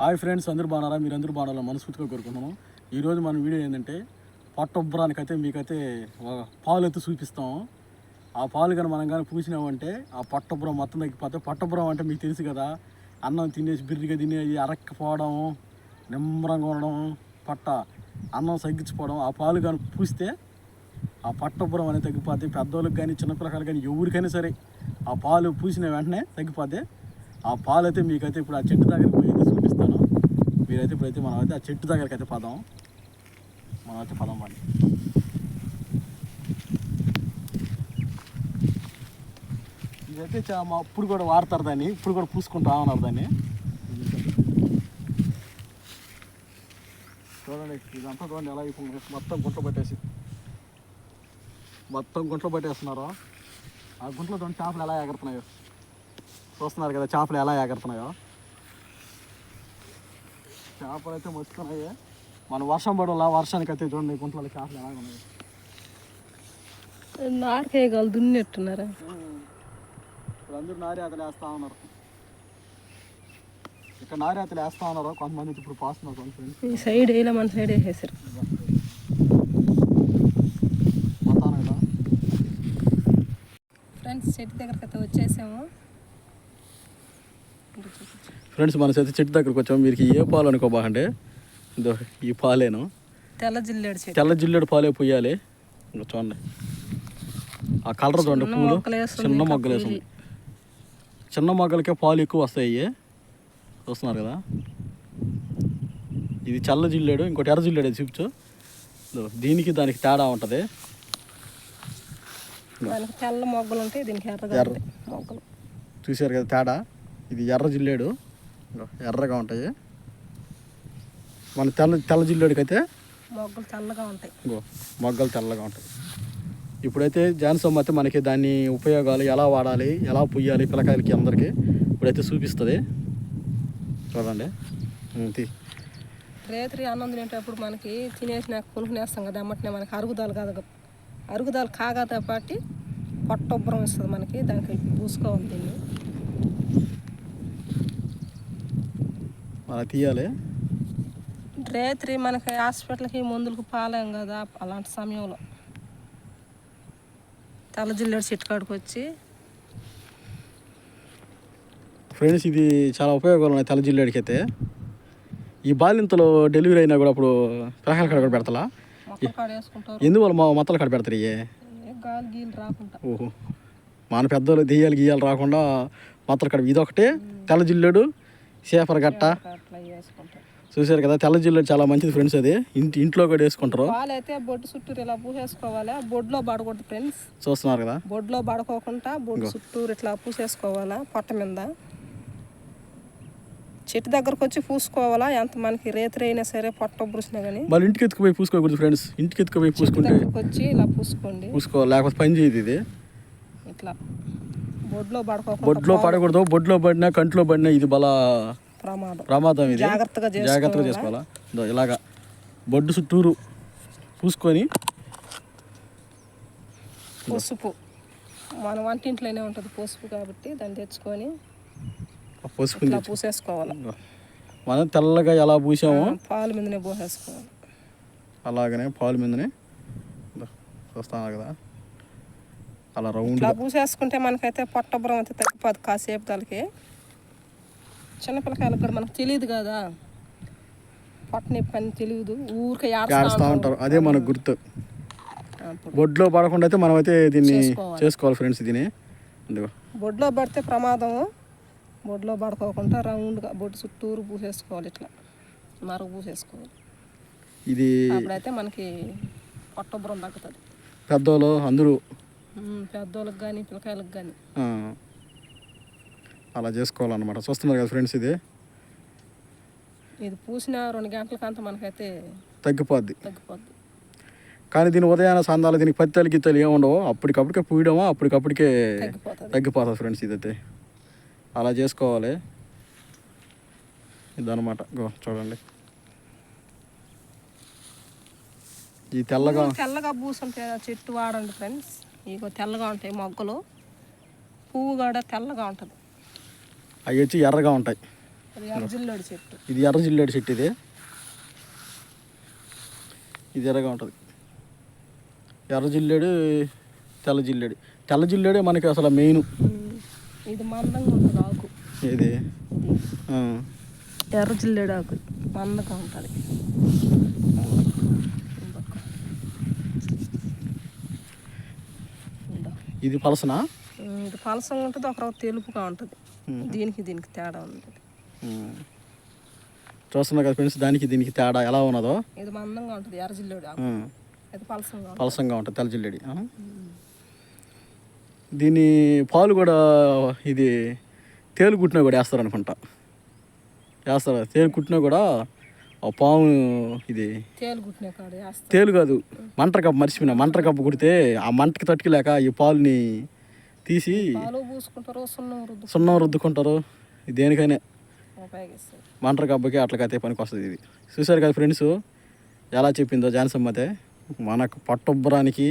Hi friends అందరూ బాగున్నారా? మీరు అందరూ బాగున్నారా మనస్ఫూర్తిగా కోరుకుంటున్నాను ఈరోజు మన వీడియో ఏంటంటే పట్టొబ్బరానికైతే మీకైతే పాలు అయితే చూపిస్తాము. ఆ పాలు కానీ మనం కానీ పూసినామంటే ఆ పట్టొబ్బరం మొత్తం తగ్గిపోతే పట్టొబ్బరం అంటే మీకు తెలుసు కదా అన్నం తినేసి బిర్రిగా తినేది అరక్కపోవడం నిమ్మరంగా ఉండడం పట్ట అన్నం తగ్గించిపోవడం ఆ పాలు కానీ పూస్తే ఆ పట్టపురం అనేది తగ్గిపోతే పెద్దోళ్ళకి కానీ చిన్నపిల్లకాయలు కానీ ఎవరికైనా సరే ఆ పాలు పూసిన వెంటనే తగ్గిపోతే ఆ పాలు అయితే మీకైతే ఇప్పుడు ఆ చెట్టు దగ్గరికి పోయి అయితే చూపిస్తాను. మీరైతే ఇప్పుడైతే మనం అయితే ఆ చెట్టు దగ్గరికి అయితే పదాం. మనం అయితే పదాం పండి ఇదైతే చా- మా అప్పుడు కూడా వాడతారు దాన్ని. ఇప్పుడు కూడా పూసుకుంటా ఉన్నారు దాన్ని. చూడండి ఇదంతా చూడండి ఎలా అయిపోయింది. మొత్తం గుంటలు పట్టేసి. మొత్తం గుంటలో పట్టేస్తున్నారు? ఆ గుంటలో చూడండి చేపలు ఎలా ఎగరుతున్నాయో. చూస్తున్నారు కదా చేపలు ఎలా ఎగరుతున్నాయో చేపలు అయితే మొత్తున్నాయి మన వర్షం పడవలా వర్షానికి అయితే చూడండి గుంటలో చేపలు ఎలా ఉన్నాయి. నాటకేయగలరు దున్నెట్టున్నారా? అందరూ నార్యాతలు వేస్తూ ఉన్నారు. ఇక్కడ నార్యాతలు వేస్తూ ఉన్నారు కొంతమంది ఇప్పుడు పాస్తున్నారు కొంతమంది ఈ సైడ్ వేయలే మన సైడ్ వేసేసారు. ఫ్రెండ్స్ చెట్టు దగ్గరికి అయితే వచ్చేసాము. ఫ్రెండ్స్ మన అయితే చెట్టు దగ్గరకు వచ్చాము. మీరు ఏ పాలు అనుకోబాకండి ఇదో ఈ పాలేను. తెల్ల జిల్లేడు తెల్ల జిల్లెడు పాలే పోయాలి ఇంకా చూడండి. ఆ కలర్ చూడండి పూలు చిన్న మొగ్గలు వేస్తుంది చిన్న మొగ్గలకే పాలు ఎక్కువ వస్తాయి. చూస్తున్నారు కదా? ఇది చల్ల జిల్లేడు ఇంకోటి ఎర్ర జిల్లేడు చూపించు. దీనికి దానికి తేడా ఉంటుంది. తెల్ల మొగ్గలు ఉంటాయి దీనికి ఎర్ర. మొగ్గలు. చూసారు కదా తేడా? ఇది ఎర్ర జిల్లేడు. ఎర్రగా ఉంటాయి. మన తెల్ల తెల్ల జిల్లేడుకి అయితే మొగ్గలు తెల్లగా ఉంటాయి. మొగ్గలు తెల్లగా ఉంటాయి. ఇప్పుడైతే జాన్సమ్ అయితే మనకి దాన్ని ఉపయోగాలు ఎలా వాడాలి ఎలా పుయ్యాలి పిల్లకాయలకి అందరికీ ఇప్పుడైతే చూపిస్తుంది. చూడండి. తీ. రేత్రి అన్నం తినేటప్పుడు మనకి తినేసినాక కొనుక్కునేస్తాం కదా అమ్మటనే మనకి అరుగుదల కాదు. అరుగుదల కాగాతో పాటి పొట్టొబ్బరం ఇస్తుంది మనకి దానికి పూసుకోవాలి దీన్ని అలా తీయాలి. రేత్రి మనకి హాస్పిటల్కి మందులకు పాలేం కదా అలాంటి సమయంలో. తెల్ల జిల్లేడు చెట్టు కాడికి వచ్చి. ఫ్రెండ్స్ ఇది చాలా ఉపయోగాలు ఉన్నాయి తెల్ల జిల్లేడికి అయితే. ఈ బాలింతలో డెలివరీ అయినా కూడా అప్పుడు పిల్లకాయల కాడ కూడా పెడతలా? ఎందువల్ల మా మొత్తల కాడ పెడతారు ఇయ్యే? ఓహో. మన పెద్దలు దెయ్యాలు గీయాలు రాకుండా మొత్తల కాడ ఇదొకటి తెల్ల జిల్లేడు సేఫర్ గట్ట చూసారు కదా తెల్ల జిల్లేడు చాలా మంచిది ఫ్రెండ్స్ అది. ఇంటి ఇంట్లో కూడా వేసుకుంటారు. అయితే బొడ్డు చుట్టూరు ఇలా పూసేసుకోవాలి. బొడ్లో పడకూడదు ఫ్రెండ్స్ చూస్తున్నారు కదా. బొడ్లో పడుకోకుండా బొడ్డు చుట్టూరు ఇట్లా పూసేసుకోవాలా పొట్ట మీద. చెట్టు దగ్గరకు వచ్చి పూసుకోవాలా ఎంత మనకి రేత్రి అయినా సరే పొట్ట బురిసినా కానీ మళ్ళీ ఇంటికి ఎత్తుకుపోయి పూసుకోకూడదు ఫ్రెండ్స్ ఇంటికి ఎత్తుకుపోయి పూసుకుంటే వచ్చి ఇలా పూసుకోండి. పూసుకోవాలి లేకపోతే పని చేయదు ఇది. ఇట్లా. బొడ్లో పడుకోకుండా బొడ్లో పడకూడదు. బొడ్లో పడినా కంట్లో పడినా ఇది బలా ప్రమాదం. ప్రమాదం ఇది. జాగ్రత్తగా జాగ్రత్తగా చేసుకోవాలా? ఇలాగా బొడ్డు చుట్టూరు పూసుకొని పసుపు. మన వంటింట్లోనే ఉంటుంది పసుపు కాబట్టి దాన్ని తెచ్చుకొని ఇట్లా పూసేసుకోవాలి. మనం తెల్లగా ఎలా పూసామో పాలు మీదనే పోసేసుకోవాలి. అలాగనే పాలు మీదనే ఇదో చూస్తాను కదా? అలా రౌండ్ ఇట్లా పూసేసుకుంటే మనకైతే పొట్టబురం అయితే తగ్గిపోదు కాసేపు తలకి చిన్నపిల్లకాయలకు కూడా మనకు తెలియదు కదా. పొట్ట నొప్పి అని తెలియదు. ఊరికే ఏడుస్తా ఉంటారు. అదే మనకు గుర్తు. బొడ్లో పడకుండా అయితే మనం అయితే దీన్ని చేసుకోవాలి. ఫ్రెండ్స్ దీన్ని. ఇదిగో. బొడ్లో పడితే ప్రమాదము బొడ్లో పడుకోకుండా రౌండ్గా బొడ్డు చుట్టూరు పూసేసుకోవాలి ఇట్లా. మరుగు పూసేసుకోవాలి. ఇది అప్పుడైతే మనకి పొట్టబురం తగ్గుతుంది. పెద్దోళ్ళు అందరూ పెద్దోళ్ళకి కానీ పిల్లకాయలకు కానీ అలా చేసుకోవాలన్నమాట. చూస్తున్నారు కదా ఫ్రెండ్స్ ఇది? ఇది పూసిన రెండు గంటలకంతా మనకైతే తగ్గిపోద్ది. తగ్గిపోద్ది. కానీ దీని ఉదయాన సందాలు దీనికి పత్తిలు గిత్తలు ఏముండవు అప్పటికప్పటికే పూయడమా? అప్పటికప్పటికే తగ్గిపోతుంది. ఫ్రెండ్స్ ఇదైతే. అలా చేసుకోవాలి. ఇదనమాట గో చూడండి. ఈ తెల్లగా తెల్లగా పూసుంటే చెట్టు వాడండి ఫ్రెండ్స్. ఇగో తెల్లగా ఉంటాయి మొగ్గలు. పువ్వు కూడా తెల్లగా ఉంటుంది. అవి వచ్చి ఎర్రగా ఉంటాయి. ఎర్రజిల్లోడి చెట్టు. ఇది ఎర్ర జిల్లేడు చెట్టు ఇది. ఇది ఎర్రగా ఉంటుంది. ఎర్ర జిల్లేడు తెల్ల జిల్లేడు. తెల్ల జిల్లేడే మనకి అసలు మెయిన్. ఇది మందంగా ఉంటుంది ఆకు. ఇది. ఎర్ర జిల్లేడు ఆకు. మందంగా ఉంటుంది. ఇది పలసనా? ఇది పలసంగా ఉంటుంది ఒక తెలుపుగా ఉంటుంది. దీనికి దీనికి తేడా ఉంది ఉమ్. చూస్తున్నా కదా ఫ్రెండ్స్ దానికి దీనికి తేడా ఎలా ఉన్నదో? ఇది మందంగా ఉంటుంది ఎర్ర జిల్లేడు ఆకు. ఉమ్. ఇది పలసంగా ఉంటుంది. పలసంగా ఉంటుంది తెల్ల జిల్లేడి? దీని పాలు కూడా ఇది తేలు కుట్టినా కూడా వేస్తారు అనుకుంటా వేస్తారు? తేలు కుట్టినా కూడా పాము ఇది తేలు కాదు మంటర్ కప్పు మర్చిపోయినా. మంటర్ కప్పు కుడితే ఆ మంటకి తట్టుకోలేక ఈ పాలుని తీసి సున్నం రుద్దు సున్నం రుద్దుకుంటారు దేనికైనా. మంటర్ కబ్బకి అట్లకైతే పనికి వస్తుంది ఇది. చూసారు కదా ఫ్రెండ్స్ ఎలా చెప్పిందో జాన్సమ్మతే మనకు పట్టుబ్బరానికి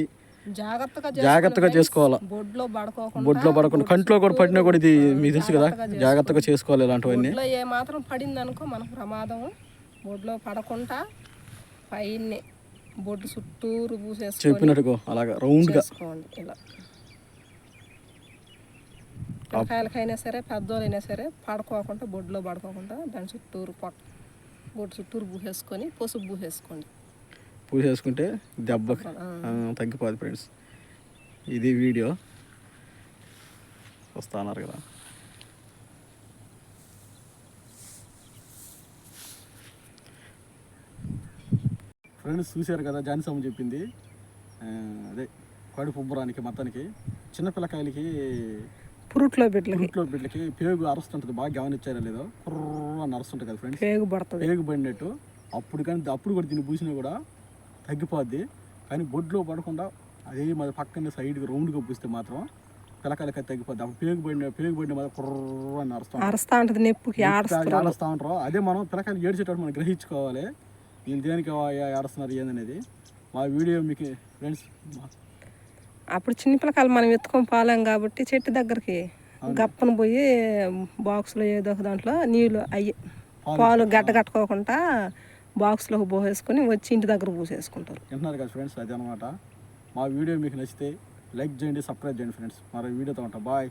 జాగ్రత్తగా చేసుకోవాలా బొడ్లో పడకుండా కంట్లో కూడా పడినా కూడా ఇది మీకు తెలుసు కదా జాగ్రత్తగా చేసుకోవాలి. ఇలాంటివన్నీ. ఏ మాత్రం పడింది అనుకో మనకు ప్రమాదం బొడ్లో పడకుండా పైన బొడ్డు చుట్టూరు చెప్పినట్టుగా అలాగా రౌండ్గా. ఇలా. పిల్లకాయలకైనా సరే పెద్దోళ్ళైనా సరే పడుకోకుండా బొడ్లో పడుకోకుండా దాని చుట్టూరు పొట్ట బొడ్డు చుట్టూరు పూసేసుకొని పసుపు పూసేసుకోండి. పూసేసుకుంటే దెబ్బకి ఆ, తగ్గిపోదు ఫ్రెండ్స్. ఇది వీడియో. వస్తా అన్నారు కదా. ఫ్రెండ్స్ చూశారు కదా జాన్సమ్మ చెప్పింది. అదే కడుపు ఉబ్బరానికి మొత్తానికి. చిన్నపిల్లకాయలకి పురుట్లో బిడ్డలకి. ఇంట్లో బిడ్డలకి పేగు అరుస్తుంటుంది బాగా గమనించారో లేదో. కుర్ర అని అరుస్తుంటుంది కదా ఫ్రెండ్స్ పేగు పడుతుంది పేగు పడినట్టు అప్పుడు కానీ అప్పుడు కూడా దీన్ని పూసినా కూడా తగ్గిపోద్ది కానీ బొడ్లో పడకుండా అదే మరి పక్కన సైడ్కి రౌండ్గా పూస్తే మాత్రం పిల్లకాయలకి తగ్గిపోద్ది అప్పుడు పేగు పడిన పేగు పడిన మాత్రం కుర్ర అని అరుస్తాం అరుస్తా ఉంటుంది నెప్పుకి ఏడుస్తూ ఉంటారు అదే మనం పిల్లకాయలు ఏడ్చేటప్పుడు మనం గ్రహించుకోవాలి వీళ్ళు దేనికి ఏడుస్తున్నారు ఏందనేది? మా వీడియో మీకు ఫ్రెండ్స్ అప్పుడు చిన్న పిల్లకాయలు మనం ఎత్తుకొని పాలాం కాబట్టి చెట్టు దగ్గరికి గప్పన పోయి బాక్స్లో ఏదో ఒక దాంట్లో నీళ్ళు అయ్యి పాలు గడ్డ కట్టుకోకుండా బాక్స్లోకి పోసేసుకొని వచ్చి ఇంటి దగ్గర పూసేసుకుంటారు. వింటున్నారు కదా ఫ్రెండ్స్ అదే అనమాట మా వీడియో మీకు నచ్చితే లైక్ చేయండి సబ్స్క్రైబ్ చేయండి ఫ్రెండ్స్. మరో వీడియోతో ఉంటాం. బాయ్.